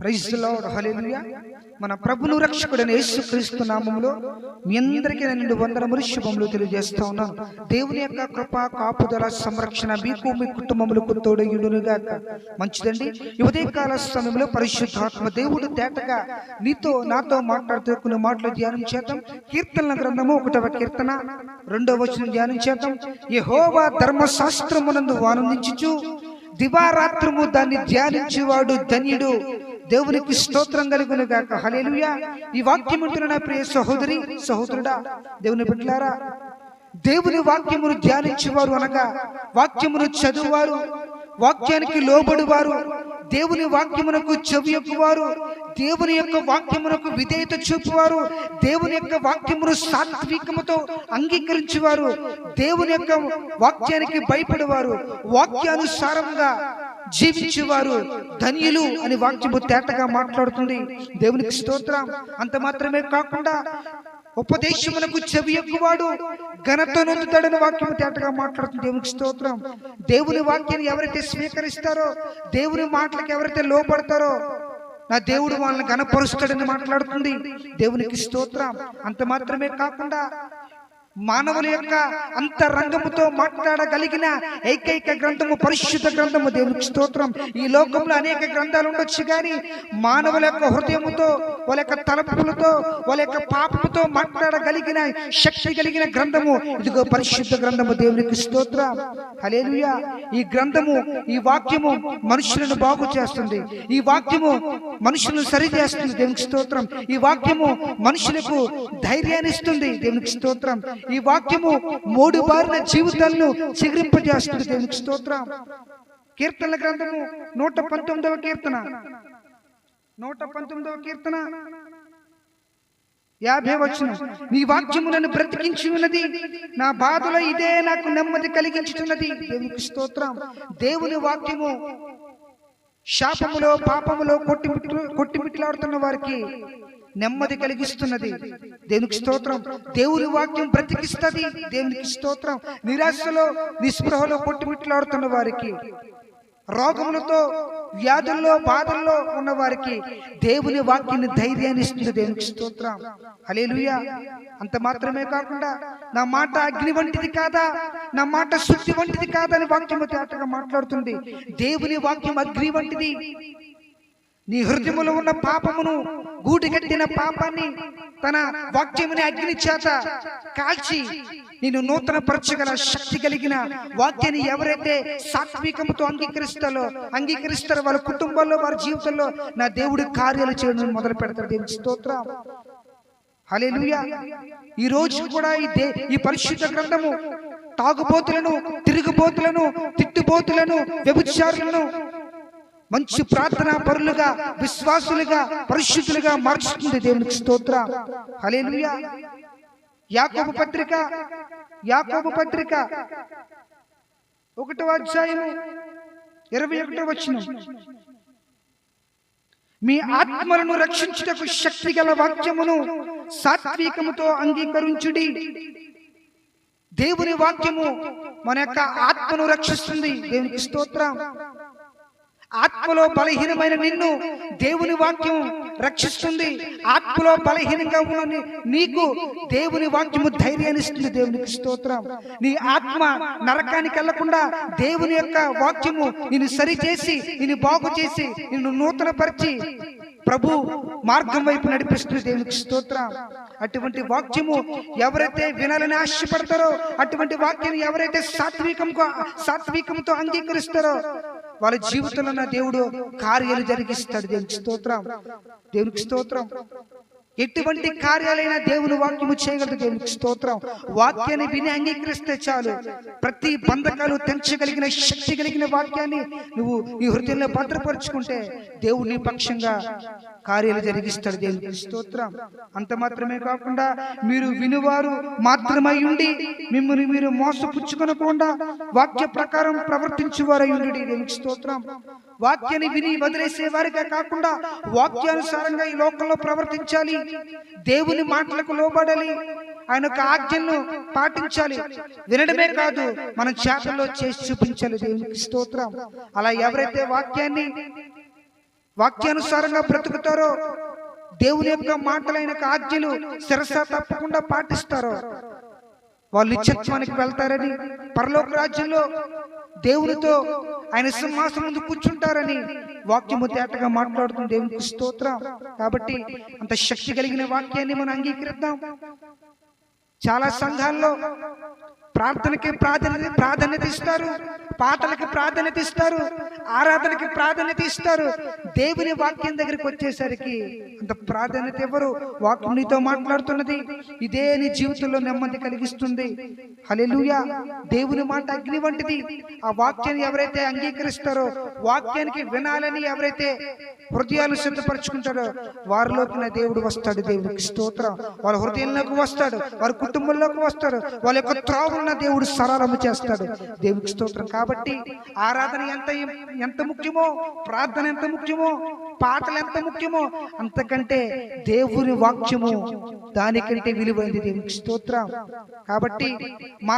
Praise lord మన ప్రభును రక్షకుడైన యేసుక్రీస్తు నామములో మీ అందరికీ నేను వందనములు శుభములు తెలియజేస్తా ఉన్నాను. దేవుని యొక్క కృప కాపుదల సంరక్షణ మీకు మీ కుటుంబములకు తోడయుడునుగాక మంచిదండి. ఈ ఉదయకాల సమయంలో పరిశుద్ధాత్మ దేవుడు తేటగా నీతో నాతో మాట్లాడుతూ కొన్ని మాటలు ధ్యానం చేద్దాం. కీర్తనల గ్రంథము ఒకటవ కీర్తన రెండవ వచనం ధ్యానం చేద్దాం. యెహోవా ధర్మశాస్త్రమునందు ఆనందించుచు దివారాత్రము దాన్ని ధ్యానించేవాడు ధన్యుడు. దేవునికి స్తోత్రం కలుగును గాక. హలేలుయా ఈ వాక్యం ఉంటున్న నా ప్రియ సహోదరి సహోదరుడా దేవుని బిడ్డలారా దేవుని వాక్యమును ధ్యానించేవారు అనగా వాక్యమును చదువువారు వాక్యానికి లోబడువారు దేవుని వాక్యమునకు చెవి ఎక్కువారు దేవుని యొక్క వాక్యమునకు విధేయత చూపువారు దేవుని యొక్క వాక్యమును సాత్వికముతో అంగీకరించేవారు దేవుని యొక్క వాక్యానికి భయపడేవారు వాక్యానుసారంగా జీవించేవారు ధన్యులు అని వాక్యము తేటగా మాట్లాడుతుంది. దేవునికి స్తోత్రం. అంత మాత్రమే కాకుండా ఉపదేశమునకు చెవి ఎక్కువాడు ఘనత నొందుతాడని వాక్యం తేటగా మాట్లాడుతుంది. దేవునికి స్తోత్రం. దేవుని వాక్యాన్ని ఎవరైతే స్వీకరిస్తారో దేవుని మాటలకు ఎవరైతే లోపడతారో నా దేవుడు వాళ్ళని గణపరుస్తాడని మాట్లాడుతుంది. దేవునికి స్తోత్రం. అంత మాత్రమే కాకుండా మానవుల యొక్క అంతరంగముతో మాట్లాడగలిగిన ఏకైక గ్రంథము పరిశుద్ధ గ్రంథము దేవుని స్తోత్రం. ఈ లోకంలో అనేక గ్రంథాలు ఉండొచ్చు కానీ మానవుల యొక్క హృదయముతో వాళ్ళ యొక్క తలపులతో వాళ్ళ యొక్క పాపముతో మాట్లాడగలిగిన శక్తి కలిగిన గ్రంథము. ఇదిగో పరిశుద్ధ గ్రంథము దేవునికి స్తోత్రం. హల్లెలూయా. ఈ గ్రంథము ఈ వాక్యము మనుషులను బాగు చేస్తుంది. ఈ వాక్యము మనుషులను సరి చేస్తుంది దేవునికి స్తోత్రం. ఈ వాక్యము మనుషులకు ధైర్యాన్ని ఇస్తుంది దేవునికి స్తోత్రం. ఈ వాక్యము మూడు బారిన జీవితాలను చిగురింపజేస్తుంది. దేవునికి స్తోత్రం. కీర్తనల గ్రంథము నూట పంతొమ్మిదవ కీర్తన. నూట పంతొమ్మిదవ కీర్తన. యాభై వచ్చిన నీ వాక్యము నన్ను బ్రతికించి ఉన్నది. నా బాధలో ఇదే నాకు నెమ్మది కలిగించుతున్నది. దేవునికి స్తోత్రం. దేవుని వాక్యము శాపములో పాపములో కొట్టిమిట్లు కొట్టిమిట్లాడుతున్న వారికి నెమ్మది కలిగిస్తున్నది. దేవునికి స్తోత్రం. దేవుని వాక్యం బ్రతికిస్తుంది. దేవునికి స్తోత్రం. నిరాశలో నిస్పృహలో కొట్టుమిట్లాడుతున్న వారికి రోగములతో వ్యాధుల్లో బాధల్లో ఉన్న వారికి దేవుని వాక్యాన్ని ధైర్యాన్ని ఇస్తుంది దేవునికి స్తోత్రం. హల్లెలూయా. అంత మాత్రమే కాకుండా నా మాట అగ్ని వంటిది కాదా? నా మాట శుద్ధి వంటిది కాదని వాక్యము తేటగా మాట్లాడుతుంది. దేవుని వాక్యం అగ్ని వంటిది. నీ హృదయములో ఉన్న పాపమును గూటిగట్టిన పాపాన్ని తన వాక్యముని అగ్ని చేత కాల్చి నేను నూతన పరచగల శక్తి కలిగిన వాక్యాన్ని ఎవరైతే సాత్వికముతో అంగీకరిస్తారో అంగీకరిస్తారో వాళ్ళ కుటుంబాల్లో వారి జీవితంలో నా దేవుడి కార్యాలు చేయడం మొదలు పెడతారు దేవుని స్తోత్రం. హలేలుయా ఈ రోజు కూడా ఈ దే ఈ పరిశుద్ధ గ్రంథము తాగుబోతులను తిరుగుబోతులను తిట్టుబోతులను వ్యభిచారులను మంచి ప్రార్థనా పరులుగా విశ్వాసులుగా పరిశుద్ధులుగా మార్చుతుంది దేవునికి స్తోత్ర. హల్లెలూయా. యాకోబు పత్రిక యాకోబు పత్రిక ఒకటో అధ్యాయము ఇరవై ఒకటో వచ్చిన మీ ఆత్మలను రక్షించుటకు శక్తి గల వాక్యమును సాత్వికముతో అంగీకరించుడి. దేవుని వాక్యము మన యొక్క ఆత్మను రక్షిస్తుంది. దేవునికి స్తోత్రం. ఆత్మలో బలహీనమైన నిన్ను దేవుని వాక్యం రక్షిస్తుంది. ఆత్మలో బలహీనంగా ఉన్న నీకు దేవుని వాక్యము ధైర్యాన్ని ఇస్తుంది దేవునికి స్తోత్రం. నీ ఆత్మ నరకానికి వెళ్ళకుండా దేవుని యొక్క వాక్యము నిన్ను సరిచేసి నిన్ను బాగు చేసి నిన్ను నూతనపరిచి ప్రభు మార్గం వైపు నడిపిస్తుంది. దేవునికి స్తోత్రం. అటువంటి వాక్యము ఎవరైతే వినాలని ఆశపడతారో అటువంటి వాక్యాన్ని ఎవరైతే సాత్వికంగా సాత్వికంతో అంగీకరిస్తారో వాళ్ళ జీవితంలో నా దేవుడు కార్యాలు జరిగిస్తాడు. దేవునికి స్తోత్రం. దేవునికి స్తోత్రం. ఎటువంటి కార్యాలైనా దేవుని వాక్యము చేయగలదు దేవునికి స్తోత్రం. వాక్యాన్ని విని అంగీకరిస్తే చాలు. ప్రతి బంధకాలు తెంచగలిగిన శక్తి కలిగిన వాక్యాన్ని నువ్వు నీ హృదయంలో భద్రపరుచుకుంటే దేవుడు నీ పక్షంగా కార్యాలు జరిగిస్తాడు దేవునికి స్తోత్రం. అంత మాత్రమే కాకుండా మీరు వినువారు మాత్రమై ఉండి మిమ్మల్ని మీరు మోసపుచ్చుకొనకుండా వాక్య ప్రకారం ప్రవర్తించువారై ఉండి దేవునికి స్తోత్రం. వాక్యాన్ని విని వదిలేసే వారిగా కాకుండా వాక్యానుసారంగా ఈ లోకంలో ప్రవర్తించాలి. దేవుని మాటలకు లోబడాలి. ఆయన యొక్క ఆజ్ఞలను పాటించాలి. వినడమే కాదు మనం చేతల్లో చేసి చూపించాలి. దేవునికి స్తోత్రం. అలా ఎవరైతే వాక్యాన్ని వాక్యానుసారంగా బ్రతుకుతారో దేవుని యొక్క మాటలైన ఆజ్ఞలు శిరస తప్పకుండా పాటిస్తారో వాళ్ళు నిత్యత్వానికి వెళ్తారని పరలోక రాజ్యంలో దేవునితో ఆయన సింహాసనం ముందు కూర్చుంటారని వాక్యము తేటగా మాట్లాడుతుంది. దేవునికి స్తోత్రం. కాబట్టి అంత శక్తి కలిగిన వాక్యాన్ని మనం అంగీకరిద్దాం. చాలా సంఘాల్లో ప్రార్థనకి ప్రాధాన్యత ప్రాధాన్యత ఇస్తారు. పాటలకి ప్రాధాన్యత ఇస్తారు ఆరాధనకి ప్రాధాన్యత ఇస్తారు. దేవుని వాక్యం దగ్గరికి వచ్చేసరికి అంత ప్రాధాన్యత ఎవరు? వాక్యం నీతో మాట్లాడుతున్నది. ఇదే నీ జీవితంలో నెమ్మది కలిగిస్తుంది. హలెలుయా దేవుని మాట అగ్ని వంటిది. ఆ వాక్యాన్ని ఎవరైతే అంగీకరిస్తారో వాక్యానికి వినాలని ఎవరైతే హృదయాలు సిద్ధపరచుకుంటాడో వారిలోకి నా దేవుడు వస్తాడు. దేవుడికి స్తోత్రం. వాళ్ళ హృదయంలోకి వస్తాడు. వారి కుటుంబంలోకి వస్తాడు. వాళ్ళ యొక్క త్రోవలను నా దేవుడు సరళము చేస్తాడు. దేవుడికి స్తోత్రం. కాబట్టి ఆరాధన ఎంత ఎంత ముఖ్యమో ప్రార్థన ఎంత ముఖ్యమో పాటలు ఎంత ముఖ్యమో అంతకంటే దేవుని వాక్యము దానికంటే విలువైనది. స్తోత్రం. కాబట్టి మార్